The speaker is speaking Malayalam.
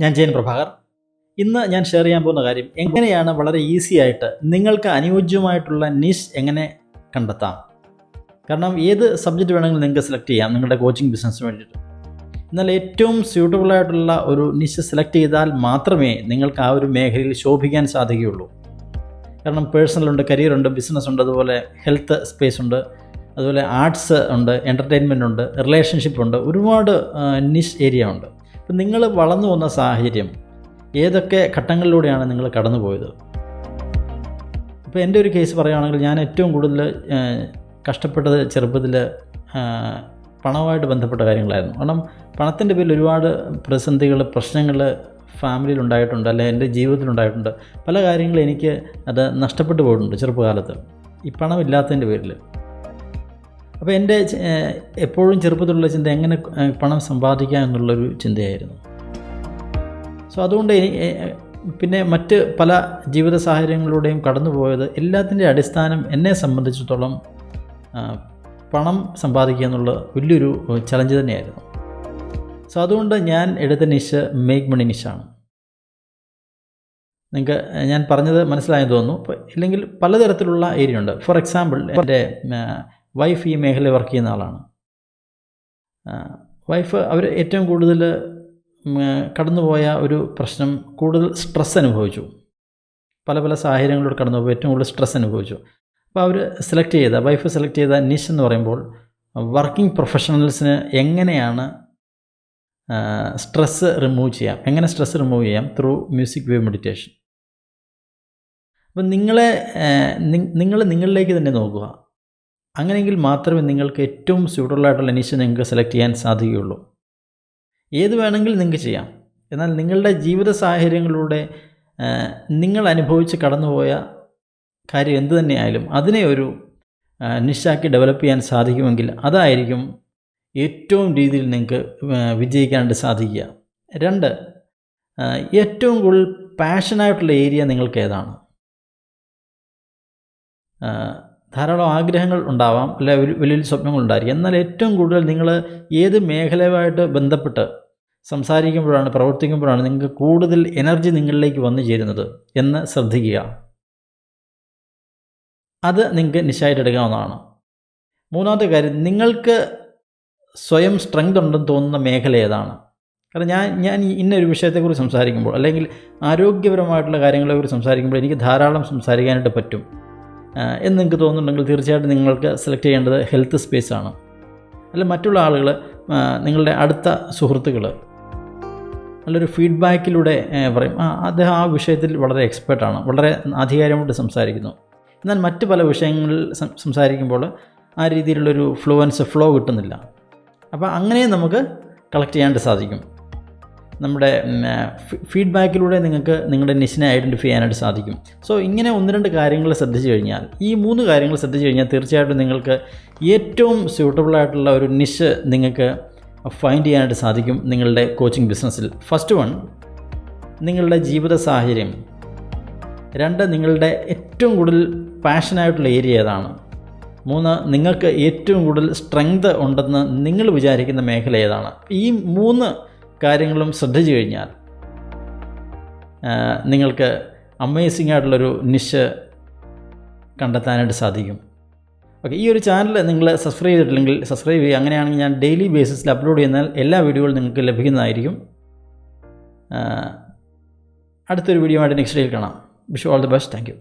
ഞാൻ ജയൻ പ്രഭാകർ. ഇന്ന് ഞാൻ ഷെയർ ചെയ്യാൻ പോകുന്ന കാര്യം എങ്ങനെയാണ് വളരെ ഈസി ആയിട്ട് നിങ്ങൾക്ക് അനുയോജ്യമായിട്ടുള്ള നിഷ് എങ്ങനെ കണ്ടെത്താം. കാരണം ഏത് സബ്ജക്റ്റ് വേണമെങ്കിലും നിങ്ങൾക്ക് സെലക്ട് ചെയ്യാം നിങ്ങളുടെ കോച്ചിങ് ബിസിനസ്സിന് വേണ്ടിയിട്ട്. എന്നാൽ ഏറ്റവും സ്യൂട്ടബിൾ ആയിട്ടുള്ള ഒരു നിഷ് സെലക്ട് ചെയ്താൽ മാത്രമേ നിങ്ങൾക്ക് ആ ഒരു മേഖലയിൽ ശോഭിക്കാൻ സാധിക്കുകയുള്ളൂ. കാരണം പേഴ്സണലുണ്ട് കരിയറുണ്ട് ബിസിനസ് ഉണ്ട് അതുപോലെ ഹെൽത്ത് സ്പേസ് ഉണ്ട് അതുപോലെ ആർട്സ് ഉണ്ട് എന്റർടൈൻമെന്റ് ഉണ്ട് റിലേഷൻഷിപ്പ് ഉണ്ട് ഒരുപാട് നിഷ് ഏരിയ ഉണ്ട്. അപ്പം നിങ്ങൾ വളർന്നു വന്ന സാഹചര്യം ഏതൊക്കെ ഘട്ടങ്ങളിലൂടെയാണ് നിങ്ങൾ കടന്നുപോയത്? ഇപ്പോൾ എന്റെ ഒരു കേസ് പറയുകയാണെങ്കിൽ ഞാൻ ഏറ്റവും കൂടുതൽ കഷ്ടപ്പെട്ടത് ചെറുപ്പത്തിൽ പണവുമായിട്ട് ബന്ധപ്പെട്ട കാര്യങ്ങളായിരുന്നു. കാരണം പണത്തിന്റെ പേരിൽ ഒരുപാട് പ്രതിസന്ധികൾ പ്രശ്നങ്ങൾ ഫാമിലിയിൽ ഉണ്ടായിട്ടുണ്ട് അല്ലെ എന്റെ ജീവിതത്തിൽ ഉണ്ടായിട്ടുണ്ട്. പല കാര്യങ്ങളും എനിക്ക് അത് നഷ്ടപ്പെട്ടു പോയിട്ടുണ്ട് ചെറുപ്പകാലത്ത്. ഈ പണമില്ലാത്തതിന്റെ പേരിൽ അപ്പോൾ എന്റെ എപ്പോഴും ചെറുപ്പത്തിലുള്ള ചിന്ത എങ്ങനെ പണം സമ്പാദിക്കാം എന്നുള്ളൊരു ചിന്തയായിരുന്നു. സോ അതുകൊണ്ട് പിന്നെ മറ്റ് പല ജീവിത സാഹചര്യങ്ങളിലൂടെയും കടന്നുപോയത് എല്ലാത്തിന്റെ അടിസ്ഥാനം എന്നെ സംബന്ധിച്ചിടത്തോളം പണം സമ്പാദിക്കുക എന്നുള്ള വലിയൊരു ചലഞ്ച് തന്നെയായിരുന്നു. സോ അതുകൊണ്ട് ഞാൻ എടുത്ത നിഷ് മേക്ക് മണി നിഷാണ് നിങ്ങൾക്ക് ഞാൻ പറഞ്ഞത് മനസ്സിലായെന്ന് തോന്നുന്നു. ഇല്ലെങ്കിൽ പലതരത്തിലുള്ള ഏരിയ ഉണ്ട്. ഫോർ എക്സാമ്പിൾ എന്റെ വൈഫ് ഈ മേഖലയിൽ വർക്ക് ചെയ്യുന്ന ആളാണ്. വൈഫ് അവർ ഏറ്റവും കൂടുതൽ കടന്നുപോയ ഒരു പ്രശ്നം കൂടുതൽ സ്ട്രെസ് അനുഭവിച്ചു. പല പല സാഹചര്യങ്ങളിലൂടെ കടന്നുപോയി ഏറ്റവും കൂടുതൽ സ്ട്രെസ് അനുഭവിച്ചു. അപ്പോൾ അവർ സെലക്ട് ചെയ്ത വൈഫ് സെലക്ട് ചെയ്ത നിഷ് എന്ന് പറയുമ്പോൾ വർക്കിംഗ് പ്രൊഫഷണൽസിന് എങ്ങനെയാണ് സ്ട്രെസ്സ് റിമൂവ് ചെയ്യാം? എങ്ങനെ സ്ട്രെസ്സ് റിമൂവ് ചെയ്യാം? Through music wave meditation. അപ്പം നിങ്ങളെ നിങ്ങൾ നിങ്ങളിലേക്ക് തന്നെ നോക്കുക. അങ്ങനെയെങ്കിൽ മാത്രമേ നിങ്ങൾക്ക് ഏറ്റവും സ്യൂട്ടബിൾ ആയിട്ടുള്ള നിഷ നിങ്ങൾക്ക് സെലക്ട് ചെയ്യാൻ സാധിക്കുകയുള്ളൂ. ഏത് വേണമെങ്കിലും നിങ്ങൾക്ക് ചെയ്യാം. എന്നാൽ നിങ്ങളുടെ ജീവിത സാഹചര്യങ്ങളിലൂടെ നിങ്ങൾ അനുഭവിച്ച് കടന്നുപോയ കാര്യം എന്തു തന്നെയായാലും അതിനെ ഒരു നിഷാക്കി ഡെവലപ്പ് ചെയ്യാൻ സാധിക്കുമെങ്കിൽ അതായിരിക്കും ഏറ്റവും രീതിയിൽ നിങ്ങൾക്ക് വിജയിക്കാനായിട്ട് സാധിക്കുക. രണ്ട് ഏറ്റവും കൂടുതൽ പാഷനായിട്ടുള്ള ഏരിയ നിങ്ങൾക്ക് ഏതാണ്? ധാരാളം ആഗ്രഹങ്ങൾ ഉണ്ടാവാം അല്ലെ വലിയ വലിയ സ്വപ്നങ്ങൾ ഉണ്ടായിരിക്കും. എന്നാൽ ഏറ്റവും കൂടുതൽ നിങ്ങൾ ഏത് മേഖലയുമായിട്ട് ബന്ധപ്പെട്ട് സംസാരിക്കുമ്പോഴാണ് പ്രവർത്തിക്കുമ്പോഴാണ് നിങ്ങൾക്ക് കൂടുതൽ എനർജി നിങ്ങളിലേക്ക് വന്നു ചേരുന്നത് എന്ന് ശ്രദ്ധിക്കുക. അത് നിങ്ങൾക്ക് നിശായിട്ട് എടുക്കാവുന്നതാണ്. മൂന്നാമത്തെ കാര്യം നിങ്ങൾക്ക് സ്വയം സ്ട്രെങ്ത് ഉണ്ടെന്ന് തോന്നുന്ന മേഖല ഏതാണ്? കാരണം ഞാൻ ഞാൻ ഇന്നൊരു വിഷയത്തെക്കുറിച്ച് സംസാരിക്കുമ്പോൾ അല്ലെങ്കിൽ ആരോഗ്യപരമായിട്ടുള്ള കാര്യങ്ങളെക്കുറിച്ച് സംസാരിക്കുമ്പോൾ എനിക്ക് ധാരാളം സംസാരിക്കാനായിട്ട് പറ്റും. എന്ന് നിങ്ങൾക്ക് തോന്നുന്നുണ്ടെങ്കിൽ തീർച്ചയായിട്ടും നിങ്ങൾക്ക് സെലക്ട് ചെയ്യേണ്ടത് ഹെൽത്ത് സ്പേസ് ആണ്. അല്ല മറ്റുള്ള ആളുകൾ നിങ്ങളുടെ അടുത്ത സുഹൃത്തുക്കൾ നല്ലൊരു ഫീഡ്ബാക്കിലൂടെ പറയും അദ്ദേഹം ആ വിഷയത്തിൽ വളരെ എക്സ്പേർട്ടാണ് വളരെ അധികാരമായിട്ട് സംസാരിക്കുന്നു. എന്നാൽ മറ്റ് പല വിഷയങ്ങളിൽ സംസാരിക്കുമ്പോൾ ആ രീതിയിലുള്ളൊരു ഫ്ലുവൻസ് ഫ്ലോ കിട്ടുന്നില്ല. അപ്പോൾ അങ്ങനെ നമുക്ക് കളക്ട് ചെയ്യാനായിട്ട് സാധിക്കും. നമ്മുടെ ഫീഡ്ബാക്കിലൂടെ നിങ്ങൾക്ക് നിങ്ങളുടെ നിഷിനെ ഐഡന്റിഫൈ ചെയ്യാനായിട്ട് സാധിക്കും. സോ ഇങ്ങനെ ഒന്ന് രണ്ട് കാര്യങ്ങൾ ശ്രദ്ധിച്ചു കഴിഞ്ഞാൽ ഈ മൂന്ന് കാര്യങ്ങൾ ശ്രദ്ധിച്ചു കഴിഞ്ഞാൽ തീർച്ചയായിട്ടും നിങ്ങൾക്ക് ഏറ്റവും സ്യൂട്ടബിളായിട്ടുള്ള ഒരു നിഷ് നിങ്ങൾക്ക് ഫൈൻഡ് ചെയ്യാനായിട്ട് സാധിക്കും നിങ്ങളുടെ കോച്ചിങ് ബിസിനസ്സിൽ ഫസ്റ്റ് വൺ നിങ്ങളുടെ ജീവിത സാഹചര്യം. രണ്ട് നിങ്ങളുടെ ഏറ്റവും കൂടുതൽ പാഷനായിട്ടുള്ള ഏരിയ ഏതാണ്? മൂന്ന് നിങ്ങൾക്ക് ഏറ്റവും കൂടുതൽ സ്ട്രെങ്ത് ഉണ്ടെന്ന് നിങ്ങൾ വിചാരിക്കുന്ന മേഖല ഏതാണ്? ഈ മൂന്ന് കാര്യങ്ങളും ശ്രദ്ധിച്ചു കഴിഞ്ഞാൽ നിങ്ങൾക്ക് അമേസിംഗ് ആയിട്ടുള്ളൊരു നിഷ് കണ്ടെത്താനായിട്ട് സാധിക്കും. ഓക്കെ ഈ ഒരു ചാനൽ നിങ്ങൾ സബ്സ്ക്രൈബ് ചെയ്തിട്ടില്ലെങ്കിൽ സബ്സ്ക്രൈബ് ചെയ്യുക. അങ്ങനെയാണെങ്കിൽ ഞാൻ ഡെയിലി ബേസിസിൽ അപ്ലോഡ് ചെയ്യുന്നാൽ എല്ലാ വീഡിയോകളും നിങ്ങൾക്ക് ലഭിക്കുന്നതായിരിക്കും. അടുത്തൊരു വീഡിയോ ആയിട്ട് നെക്സ്റ്റ് ഡേയിൽ കാണാം. Wish all the best thank